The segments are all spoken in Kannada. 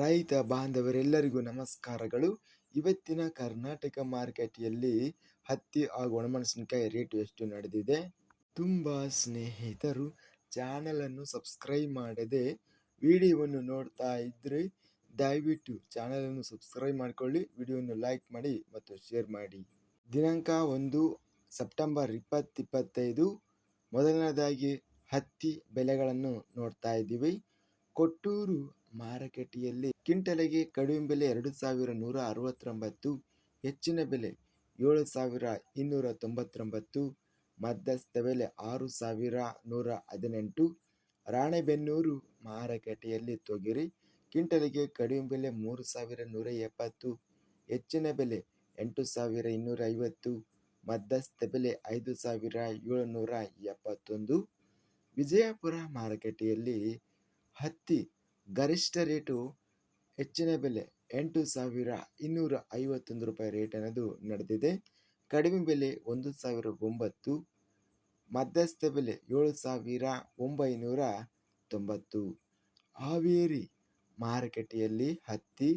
ರೈತ ಬಾಂಧವರೆಲ್ಲರಿಗೂ ನಮಸ್ಕಾರಗಳು. ಇವತ್ತಿನ ಕರ್ನಾಟಕ ಮಾರುಕಟ್ಟೆಯಲ್ಲಿ ಹತ್ತಿ ಹಾಗೂ ಒಣಮೆಣಸಿನಕಾಯಿ ರೇಟ್ ಎಷ್ಟು ನಡೆದಿದೆ? ತುಂಬ ಸ್ನೇಹಿತರು ಚಾನಲನ್ನು ಸಬ್ಸ್ಕ್ರೈಬ್ ಮಾಡದೆ ವಿಡಿಯೋವನ್ನು ನೋಡ್ತಾ ಇದ್ದರೆ ದಯವಿಟ್ಟು ಚಾನಲನ್ನು ಸಬ್ಸ್ಕ್ರೈಬ್ ಮಾಡಿಕೊಳ್ಳಿ, ವಿಡಿಯೋವನ್ನು ಲೈಕ್ ಮಾಡಿ ಮತ್ತು ಶೇರ್ ಮಾಡಿ. ದಿನಾಂಕ ಒಂದು ಸೆಪ್ಟೆಂಬರ್ ಇಪ್ಪತ್ತಿಪ್ಪತ್ತೈದು. ಮೊದಲನೇದಾಗಿ ಹತ್ತಿ ಬೆಲೆಗಳನ್ನು ನೋಡ್ತಾ ಇದ್ದೀವಿ. ಕೊಟ್ಟೂರು ಮಾರುಕಟ್ಟೆಯಲ್ಲಿ ಕ್ವಿಂಟಲಿಗೆ ಕಡಿಮೆ ಬೆಲೆ ಎರಡು ಸಾವಿರ ನೂರ ಅರವತ್ತೊಂಬತ್ತು, ಹೆಚ್ಚಿನ ಬೆಲೆ ಏಳು ಸಾವಿರ ಇನ್ನೂರ ತೊಂಬತ್ತೊಂಬತ್ತು, ಮಧ್ಯಸ್ಥ ಬೆಲೆ ಆರು ಸಾವಿರ ನೂರ ಹದಿನೆಂಟು. ರಾಣೆಬೆನ್ನೂರು ಮಾರುಕಟ್ಟೆಯಲ್ಲಿ ತೊಗರಿ ಕ್ವಿಂಟಲಿಗೆ ಕಡಿಮೆ ಬೆಲೆ ಮೂರು ಸಾವಿರ ನೂರ ಎಪ್ಪತ್ತು, ಹೆಚ್ಚಿನ ಬೆಲೆ ಎಂಟು ಸಾವಿರ ಇನ್ನೂರ ಐವತ್ತು ಮಧ್ಯಸ್ಥ ಬೆಲೆ ಐದು ಸಾವಿರ ಏಳುನೂರ ಎಪ್ಪತ್ತೊಂದು ವಿಜಯಪುರ ಮಾರುಕಟ್ಟೆಯಲ್ಲಿ ಹತ್ತಿ ಗರಿಷ್ಠ ರೇಟು ಹೆಚ್ಚಿನ ಬೆಲೆ ಎಂಟು ಸಾವಿರ ಇನ್ನೂರ ಐವತ್ತೊಂದು ರೂಪಾಯಿ ರೇಟ್ ಅನ್ನೋದು ನಡೆದಿದೆ. ಕಡಿಮೆ ಬೆಲೆ ಒಂದು ಸಾವಿರ ಒಂಬತ್ತು, ಮಧ್ಯಸ್ಥ ಬೆಲೆ ಏಳು ಸಾವಿರ ಒಂಬೈನೂರ ತೊಂಬತ್ತು. ಹಾವೇರಿ ಮಾರುಕಟ್ಟೆಯಲ್ಲಿ ಹತ್ತಿ,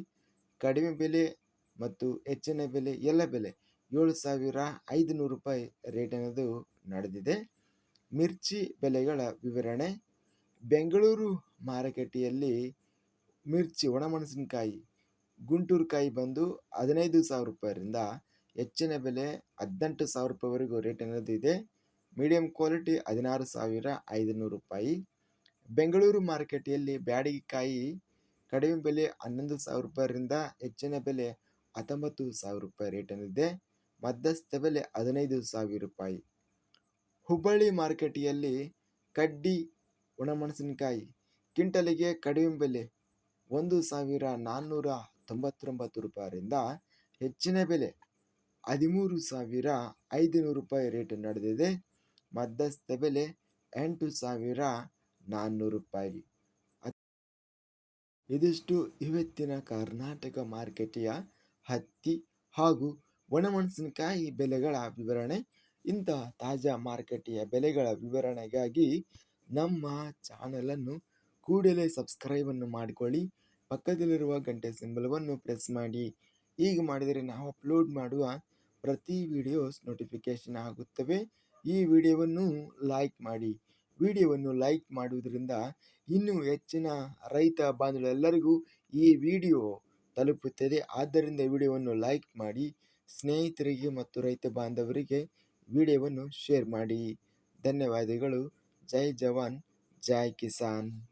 ಕಡಿಮೆ ಬೆಲೆ ಮತ್ತು ಹೆಚ್ಚಿನ ಬೆಲೆ, ಎಲ್ಲ ಬೆಲೆ ಏಳು ಸಾವಿರ ಐದುನೂರು ರೂಪಾಯಿ ರೇಟ್ ಅನ್ನೋದು ನಡೆದಿದೆ. ಮಿರ್ಚಿ ಬೆಲೆಗಳ ವಿವರಣೆ ಬೆಂಗಳೂರು ಮಾರುಕಟ್ಟೆಯಲ್ಲಿ ಮಿರ್ಚಿ, ಒಣಮೆಣಸಿನಕಾಯಿ ಗುಂಟೂರು ಕಾಯಿ ಬಂದು ಹದಿನೈದು ಸಾವಿರ ರೂಪಾಯಿರಿಂದ ಹೆಚ್ಚಿನ ಬೆಲೆ ಹದಿನೆಂಟು ಸಾವಿರ ರೂಪಾಯಿವರೆಗೂ ರೇಟ್ ಇದೆ. ಮೀಡಿಯಂ ಕ್ವಾಲಿಟಿ ಹದಿನಾರು ಸಾವಿರ ಐದುನೂರು ರೂಪಾಯಿ. ಬೆಂಗಳೂರು ಮಾರುಕಟ್ಟೆಯಲ್ಲಿ ಬ್ಯಾಡಗಿಕಾಯಿ ಕಡಿಮೆ ಬೆಲೆ ಹನ್ನೊಂದು ಸಾವಿರ ರೂಪಾಯಿರಿಂದ ಹೆಚ್ಚಿನ ಬೆಲೆ ಹತ್ತೊಂಬತ್ತು ಸಾವಿರ ರೂಪಾಯಿ ರೇಟ್ ಅನ್ನಿದೆ ಮಧ್ಯಸ್ಥ ಬೆಲೆ ಹದಿನೈದು ಸಾವಿರ ರೂಪಾಯಿ. ಹುಬ್ಬಳ್ಳಿ ಮಾರುಕಟ್ಟೆಯಲ್ಲಿ ಕಡ್ಡಿ ಒಣಮೆಣಸಿನಕಾಯಿ ಕ್ವಿಂಟಲಿಗೆ ಕಡಿಮೆ ಬೆಲೆ ಒಂದು ಸಾವಿರ ನಾನ್ನೂರ ತೊಂಬತ್ತೊಂಬತ್ತು ರೂಪಾಯಿಂದ ಹೆಚ್ಚಿನ ಬೆಲೆ ಹದಿಮೂರು ಸಾವಿರ ಐದುನೂರು ರೂಪಾಯಿ ರೇಟ್ ನಡೆದಿದೆ. ಮಧ್ಯಸ್ಥ ಬೆಲೆ ಎಂಟು ಸಾವಿರ ನಾನ್ನೂರು ರೂಪಾಯಿ. ಇದಿಷ್ಟು ಇವತ್ತಿನ ಕರ್ನಾಟಕ ಮಾರುಕಟ್ಟೆಯ ಹತ್ತಿ ಹಾಗೂ ಒಣಮೆಣಸಿನಕಾಯಿ ಬೆಲೆಗಳ ವಿವರಣೆ. ಇಂತಹ ತಾಜಾ ಮಾರುಕಟ್ಟೆಯ ಬೆಲೆಗಳ ವಿವರಣೆಗಾಗಿ ನಮ್ಮ ಚಾನಲನ್ನು ಕೂಡಲೇ ಸಬ್ಸ್ಕ್ರೈಬನ್ನು ಮಾಡಿಕೊಳ್ಳಿ. ಪಕ್ಕದಲ್ಲಿರುವ ಗಂಟೆ ಸಿಂಬಲವನ್ನು ಪ್ರೆಸ್ ಮಾಡಿ. ಹೀಗೆ ಮಾಡಿದರೆ ನಾವು ಅಪ್ಲೋಡ್ ಮಾಡುವ ಪ್ರತಿ ವಿಡಿಯೋಸ್ ನೋಟಿಫಿಕೇಷನ್ ಆಗುತ್ತವೆ. ಈ ವಿಡಿಯೋವನ್ನು ಲೈಕ್ ಮಾಡಿ. ವಿಡಿಯೋವನ್ನು ಲೈಕ್ ಮಾಡುವುದರಿಂದ ಇನ್ನೂ ಹೆಚ್ಚಿನ ರೈತ ಬಾಂಧವರೆಲ್ಲರಿಗೂ ಈ ವಿಡಿಯೋ ತಲುಪುತ್ತದೆ. ಆದ್ದರಿಂದ ವಿಡಿಯೋವನ್ನು ಲೈಕ್ ಮಾಡಿ. ಸ್ನೇಹಿತರಿಗೆ ಮತ್ತು ರೈತ ಬಾಂಧವರಿಗೆ ವಿಡಿಯೋವನ್ನು ಶೇರ್ ಮಾಡಿ. ಧನ್ಯವಾದಗಳು. જય જવાન જય કિસાન.